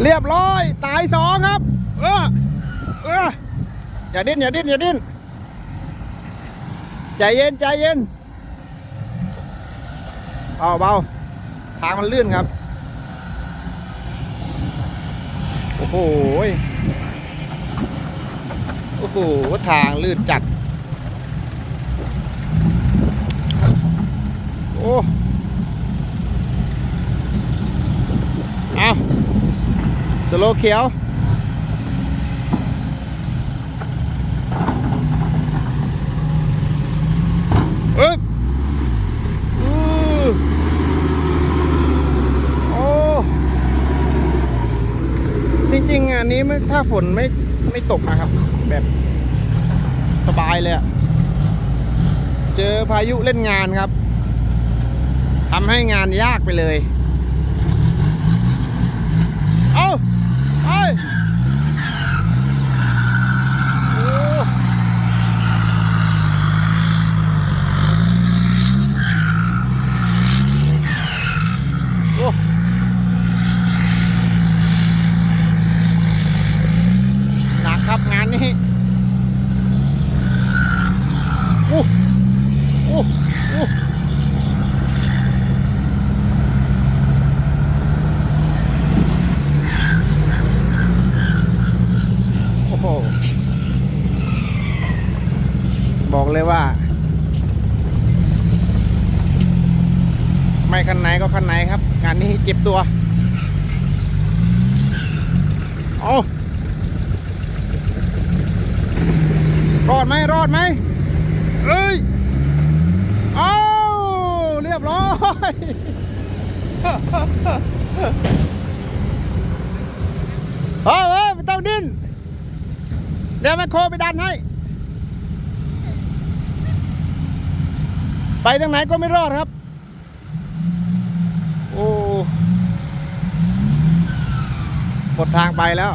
เรียบร้อย ตายสองครับ เออเอออย่าดิ้นอย่าดิ้นอย่าดิ้นใจเย็นใจเย็นเบาเบาทางมันลื่นครับ โอ้โหโอ้โหทางลื่นจัด โอ้ เอา สโลเขียวอึ๊บอือโอ้จริงๆอันนี้ไม่ถ้าฝนไม่ไม่ตกนะครับ แบบสบายเลยอะเจอพายุเล่นงานครับทำให้งานยากไปเลยเอาไปโอ้โอ้หนักครับงานนี้โอ้โอ้โอ้โอ้โหบอกเลยว่า ไม่คันไหนก็คันไหนครับ งานนี้เจ็บตัว เอารอดไหมรอดไหม เอ้ย เอาเรียบร้อย เฮ้ยเฮ้ไม่ต้องดิ้น เดี๋ยวแมคโครไปดันให้ ไปทางไหนก็ไม่รอดครับ โอ้หมดทางไปแล้ว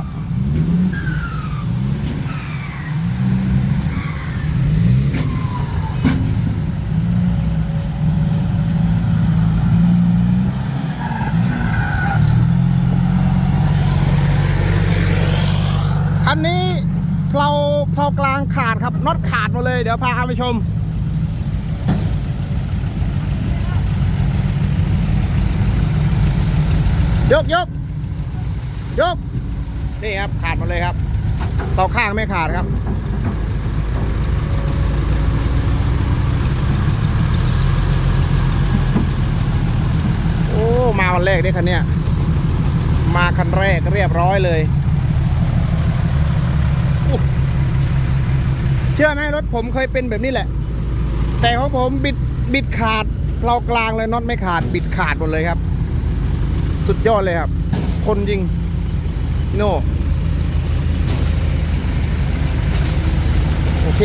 คันนี้เพลาเพลากลางขาดครับน็อตขาดหมด เลยเดี๋ยวพาไปชม ยกยกยก นี่ครับ ขาดหมดเลยครับต่อข้างไม่ขาดครับ โอ้ มาวันแรกได้คันเนี้ยมาคันแรกเรียบร้อยเลยโอ้ เชื่อไหมรถผมเคยเป็นแบบนี้แหละ แต่ของผมบิดบิดขาดเรากลางเลยน็อตไม่ขาด บิดขาดหมดเลยครับ สุดยอดเลยครับ คนยิงโน่โอเค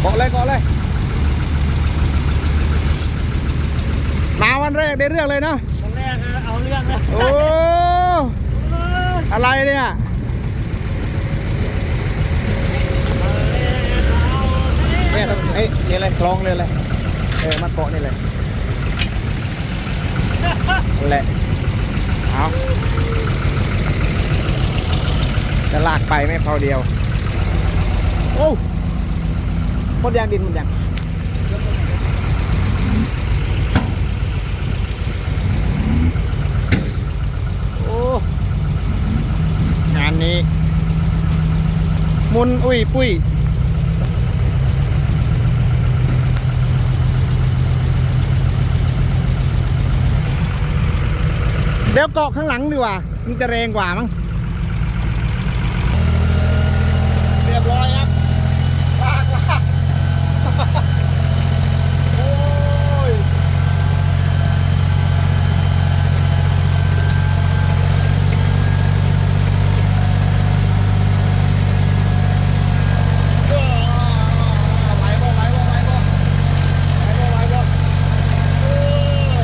เกาะเลยเกาะเลยมาวันแรกได้เรื่องเลยเนาะคนแรกนะเอาเรื่องนะโอ้ อะไรเนี่ย เนี่ยต้องเอ้ยนี่เลยคลองเลยเลยเออมาเกาะนี่เลยนั่นแหละเอาจะลากไปไม่พอเดียว โอ้หมดยางดินหมดยางโอ้ งานนี้ มุนอุ้ยปุ้ยเดี๋ยวเกาะข้างหลังดีกว่า มันจะแรงกว่ามั้งเรียบร้อยครับลากลากโอ้ย ไหลบ่ไหลบ่ไหลบ่ไหลบ่ไหลบ่เออ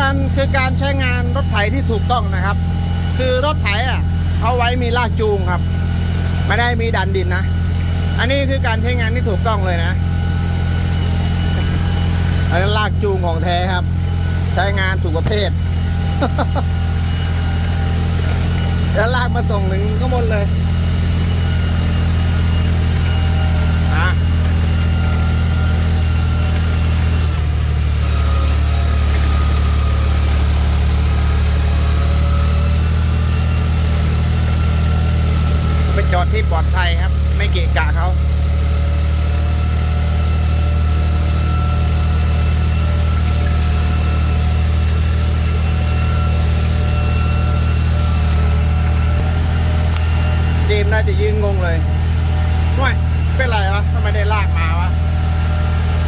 การคือการใช้งานรถไถที่ถูกต้องนะครับ คือรถไถอะเขาไว้มีลากจูงครับไม่ได้มีดันดินนะ อันนี้คือการใช้งานที่ถูกต้องเลยนะอันนั้ลากจูงของแท้ครับ ใช้งานถูกประเภทแล้วลากมาส่งถึงข้างบนเลยอะไปจอด ที่ปลอดภัยครับ ไม่เกะกะเขาเจมน่าจะยืนงงเลยห่วยเป็นไรวะทำไมได้ลากมาวะ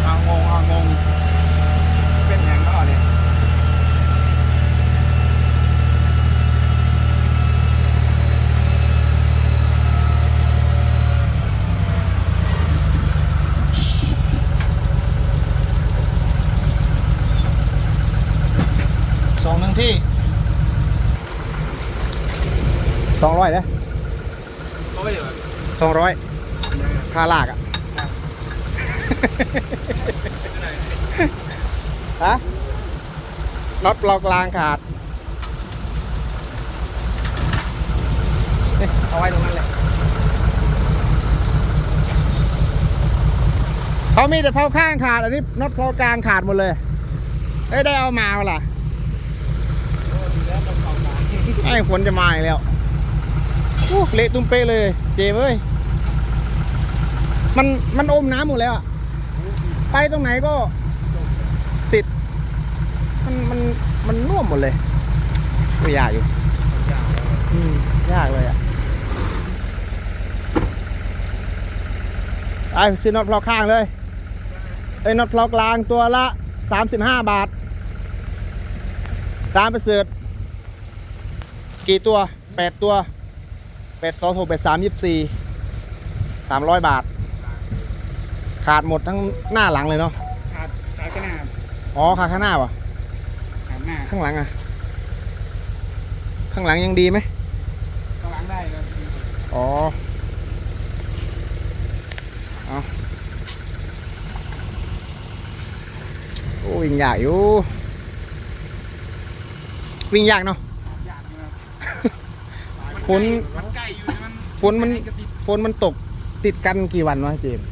เอางงเอางง เป็นอย่างก็เนี่ยสองหนึ่งที่สองร้อยเลย เขาไม่อยู่สองร้อยค่าลากอะฮะน็อตปลอกลางขาด เอาไว้ตรงนั้นแหละเขามีแต่เผาข้างขาด อันนี้น็อตเผากลางขาดหมดเลยเอ้ยได้เอามาเอาล่ะแล้วมันเข้ามาไอ้ฝนจะมาอีกแล้ว อ้เละตุ้มเป๊ะเลย เจมเอ้ยมันมันอมน้ำหมดแล้วอะไปตรงไหนก็ติด มันมันมันน่วมหมดเลยก็ยากอยู่อืมยากเลยอะไปซื้อน็อตพลาข้างเลยไอ้น็อตพลากลางตัวละ 35 บาทตามไปเสิร์ชกี่ตัว 8 ตัว 8 2 6 8 3 24 300บาท ขาดหมดทั้งหน้าหลังเลยเนาะขาดขาดขนาดอ๋อขาดข้างหน้าวะขาดหน้าข้างหลังอะข้างหลังยังดีไหมก็ล้างได้ครับอ๋อเอาโอ้วิ่งยากอยู่วิ่งยากเนาะยากนะครับ ฝนมันใกล้อยู่มันฝนมันใกล้กับติดฝนมันตกติดกันกี่วันวะเจมส์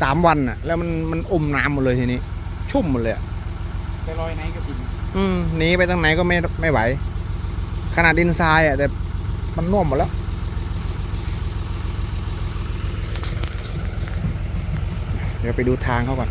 สามวันอะแล้วมันมันอมน้ำหมดเลยทีนี้ ชุ่มหมดเลยอะไปลอยไหนกับติดอืมหนีไปทางไหนก็ไม่ไม่ไหว ขนาดดินทรายอะแต่มันน่วมหมดแล้วเดี๋ยวไปดูทางเขาก่อน